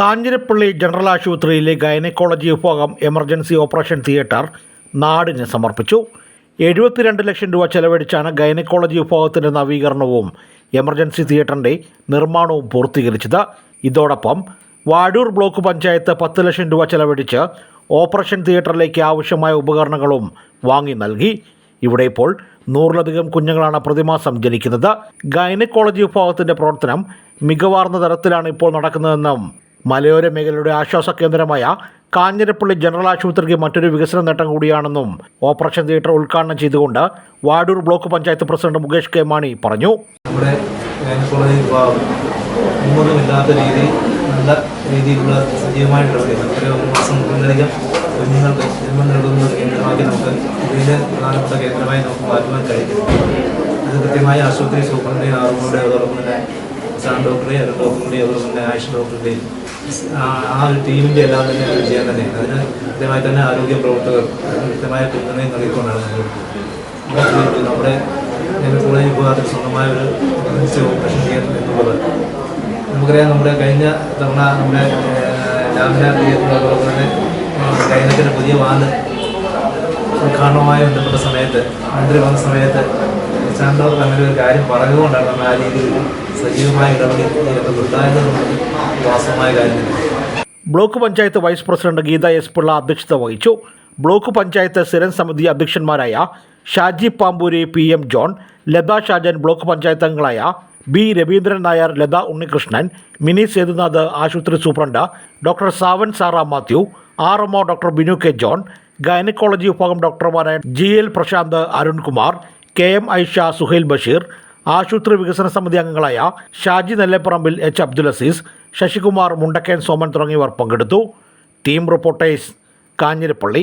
Kanjirappally general ആശുപത്രിയിലെ gynaecology വിഭാഗം emergency operation theatre നാടിന് സമർപ്പിച്ചു. എഴുപത്തിരണ്ട് ലക്ഷം രൂപ ചെലവഴിച്ചാണ് ഗൈനക്കോളജി വിഭാഗത്തിന്റെ നവീകരണവും എമർജൻസി തിയേറ്ററിന്റെ നിർമ്മാണവും പൂർത്തീകരിച്ചത്. ഇതോടൊപ്പം വാഴൂർ ബ്ലോക്ക് പഞ്ചായത്ത് പത്ത് ലക്ഷം രൂപ ചെലവഴിച്ച് ഓപ്പറേഷൻ തിയേറ്ററിലേക്ക് ആവശ്യമായ ഉപകരണങ്ങളും വാങ്ങി നൽകി. ഇവിടെ ഇപ്പോൾ നൂറിലധികം കുഞ്ഞുങ്ങളാണ് പ്രതിമാസം ജനിക്കുന്നത്. ഗൈനക്കോളജി വിഭാഗത്തിന്റെ പ്രവർത്തനം മികവാർന്ന തരത്തിലാണ് ഇപ്പോൾ നടക്കുന്നതെന്നും മലയോര മേഖലയുടെ ആശ്വാസ കേന്ദ്രമായ കാഞ്ഞിരപ്പള്ളി ജനറൽ ആശുപത്രിക്ക് മറ്റൊരു വികസന നേട്ടം കൂടിയാണെന്നും ഓപ്പറേഷൻ തിയേറ്റർ ഉദ്ഘാടനം ചെയ്തുകൊണ്ട് Vadoor block panchayat president Mukesh K Mani പറഞ്ഞു. നമ്മുടെ ഗൈനക്കോളജി രീതി നല്ല രീതിയിലുള്ള സജീവമായിട്ടുള്ള കുഞ്ഞുങ്ങൾക്ക് ജന്മം നൽകുന്ന കേന്ദ്രമാക്കി നമുക്ക് ഇതിന്റെ പ്രധാനപ്പെട്ട കേന്ദ്രമായി നമുക്ക് മാറ്റുവാൻ കഴിയും. അത് കൃത്യമായി ആശുപത്രി സൂപ്രണ്ടിനെ ആറുകളുടെ അതോടൊപ്പം തന്നെ സാൻ ഡോക്ടറുടെയും അരുൺ ഡോക്ടറുടെയും അതുപോലെ തന്നെ ആയുഷ് ഡോക്ടറുടെയും ആ ഒരു ടീമിന്റെ എല്ലാം തന്നെ അത് ചെയ്യാൻ തന്നെ. അതിന് കൃത്യമായി തന്നെ ആരോഗ്യ പ്രവർത്തകർ കൃത്യമായ പിന്തുണയും നൽകിക്കൊണ്ടാണ് ഞങ്ങൾ നമ്മുടെ കോളേജ് വിഭാഗത്തിൽ സ്വന്തമായ ഒരു ഓപ്പറേഷൻ തിയേറ്റർ എന്നുള്ളത്. നമുക്കറിയാം നമ്മുടെ കഴിഞ്ഞ തവണ നമ്മുടെ ലാമിന തിയേറ്റർ അതുപോലെ തന്നെ കൈനത്തിന്റെ പുതിയ വാന് ഉദ്ഘാടനവുമായി ബന്ധപ്പെട്ട സമയത്ത് മന്ത്രി വന്ന സമയത്ത് ചാൻഡോർ അങ്ങനെ ഒരു കാര്യം പറഞ്ഞുകൊണ്ടായിരുന്നു നമ്മൾ ആ രീതിയിൽ സജീവമായി ഇടപെടി കാര്യം block panchayat vice president Geetha S Pillai അധ്യക്ഷത വഹിച്ചു. ബ്ലോക്ക് പഞ്ചായത്ത് സ്ഥിരം സമിതി അധ്യക്ഷന്മാരായ Shaji Pampoori P M John Latha Shajan block panchayat അംഗങ്ങളായ ബി രവീന്ദ്രൻ നായർ ലത ഉണ്ണികൃഷ്ണൻ മിനി സേതുനാഥ് ആശുപത്രി superintendent doctor Savan Saram Mathew R M O doctor Binu K John gynaecology വിഭാഗം ഡോക്ടർമാരായ G L Prashanth Arunkumar K M Aisha Suhail Basheer ആശുപത്രി വികസന സമിതി അംഗങ്ങളായ Shaji Nellapparambil H Abdul Azeez Sasikumar Mundakkan Soman തുടങ്ങിയവർ പങ്കെടുത്തു. Team reporters Kanjirappally.